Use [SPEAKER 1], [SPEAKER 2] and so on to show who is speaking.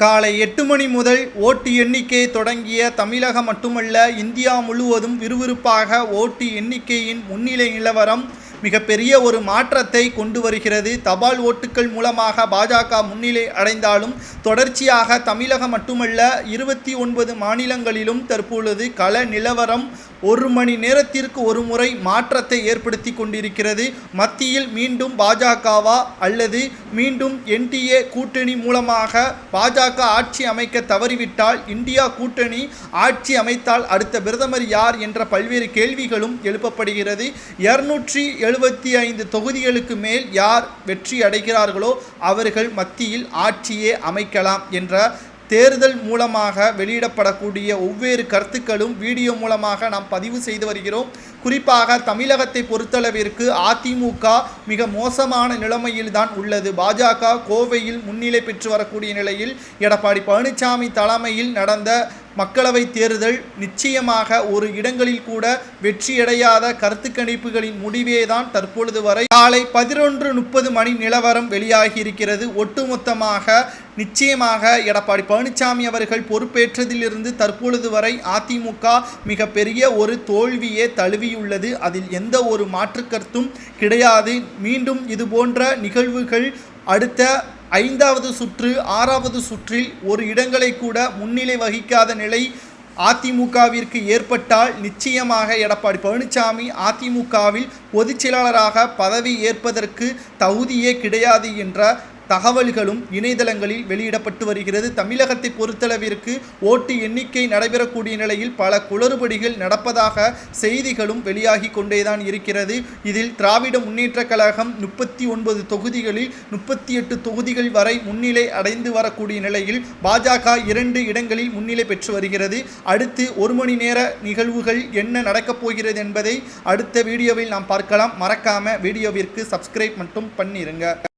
[SPEAKER 1] காலை எட்டு மணி முதல் ஓட்டு எண்ணிக்கை தொடங்கிய தமிழகம் மட்டுமல்ல இந்தியா முழுவதும் விறுவிறுப்பாக ஓட்டு எண்ணிக்கையின் முன்னிலை நிலவரம் மிகப்பெரிய ஒரு மாற்றத்தை கொண்டு வருகிறது. தபால் ஓட்டுக்கள் மூலமாக பாஜக முன்னிலை அடைந்தாலும் தொடர்ச்சியாக தமிழகம் மட்டுமல்ல இருபத்தி ஒன்பது மாநிலங்களிலும் தற்பொழுது கள நிலவரம் ஒரு மணி நேரத்திற்கு ஒரு முறை மாற்றத்தை ஏற்படுத்தி கொண்டிருக்கிறது. மத்தியில் மீண்டும் பாஜகவா அல்லது மீண்டும் என்டிஏ கூட்டணி மூலமாக பாஜக ஆட்சி அமைக்க தவறிவிட்டால் இந்தியா கூட்டணி ஆட்சி அமைத்தால் அடுத்த பிரதமர் யார் என்ற பல்வேறு கேள்விகளும் எழுப்பப்படுகிறது. இருநூற்றி எழுபத்தி ஐந்து தொகுதிகளுக்கு மேல் யார் வெற்றி அடைகிறார்களோ அவர்கள் மத்தியில் ஆட்சியே அமைக்கலாம் என்ற தேர்தல் மூலமாக வெளியிடப்படக்கூடிய ஒவ்வொரு கருத்துக்களும் வீடியோ மூலமாக நாம் பதிவு செய்து வருகிறோம். குறிப்பாக தமிழகத்தை பொறுத்தளவிற்கு அதிமுக மிக மோசமான நிலைமையில்தான் உள்ளது. பாஜக கோவையில் முன்னிலை பெற்று வரக்கூடிய நிலையில் எடப்பாடி பழனிசாமி தலைமையில் நடந்த மக்களவை தேர்தல் நிச்சயமாக ஒரு இடங்களில் கூட வெற்றியடையாத கருத்து கணிப்புகளின் முடிவே தான் தற்பொழுது வரை காலை பதினொன்று முப்பது மணி நிலவரம் வெளியாகியிருக்கிறது. ஒட்டுமொத்தமாக நிச்சயமாக எடப்பாடி பழனிசாமி அவர்கள் பொறுப்பேற்றதிலிருந்து தற்பொழுது வரை அதிமுக மிகப்பெரிய ஒரு தோல்வியே தழுவியுள்ளது. அதில் எந்த ஒரு மாற்று கருத்தும் கிடையாது. மீண்டும் இது போன்ற நிகழ்வுகள் அடுத்த ஐந்தாவது சுற்று ஆறாவது சுற்றில் ஒரு இடங்களை கூட முன்னிலை வகிக்காத நிலை அதிமுகவிற்கு ஏற்பட்டால் நிச்சயமாக எடப்பாடி பழனிசாமி அதிமுகவில் பொதுச் செயலாளராக பதவி ஏற்பதற்கு தகுதியே கிடையாது என்ற தகவல்களும் இணையதளங்களில் வெளியிடப்பட்டு வருகிறது. தமிழகத்தை பொறுத்தளவிற்கு ஓட்டு எண்ணிக்கை நடைபெறக்கூடிய நிலையில் பல குளறுபடிகள் நடப்பதாக செய்திகளும் வெளியாகி கொண்டேதான் இருக்கிறது. இதில் திராவிட முன்னேற்றக் கழகம் முப்பத்தி ஒன்பது தொகுதிகளில் முப்பத்தி எட்டு தொகுதிகள் வரை முன்னிலை அடைந்து வரக்கூடிய நிலையில் பாஜக இரண்டு இடங்களில் முன்னிலை பெற்று வருகிறது. அடுத்து ஒரு மணி நேர நிகழ்வுகள் என்ன நடக்கப் போகிறது என்பதை அடுத்த வீடியோவில் நாம் பார்க்கலாம். மறக்காம வீடியோவிற்கு சப்ஸ்கிரைப் மட்டும் பண்ணிருங்க.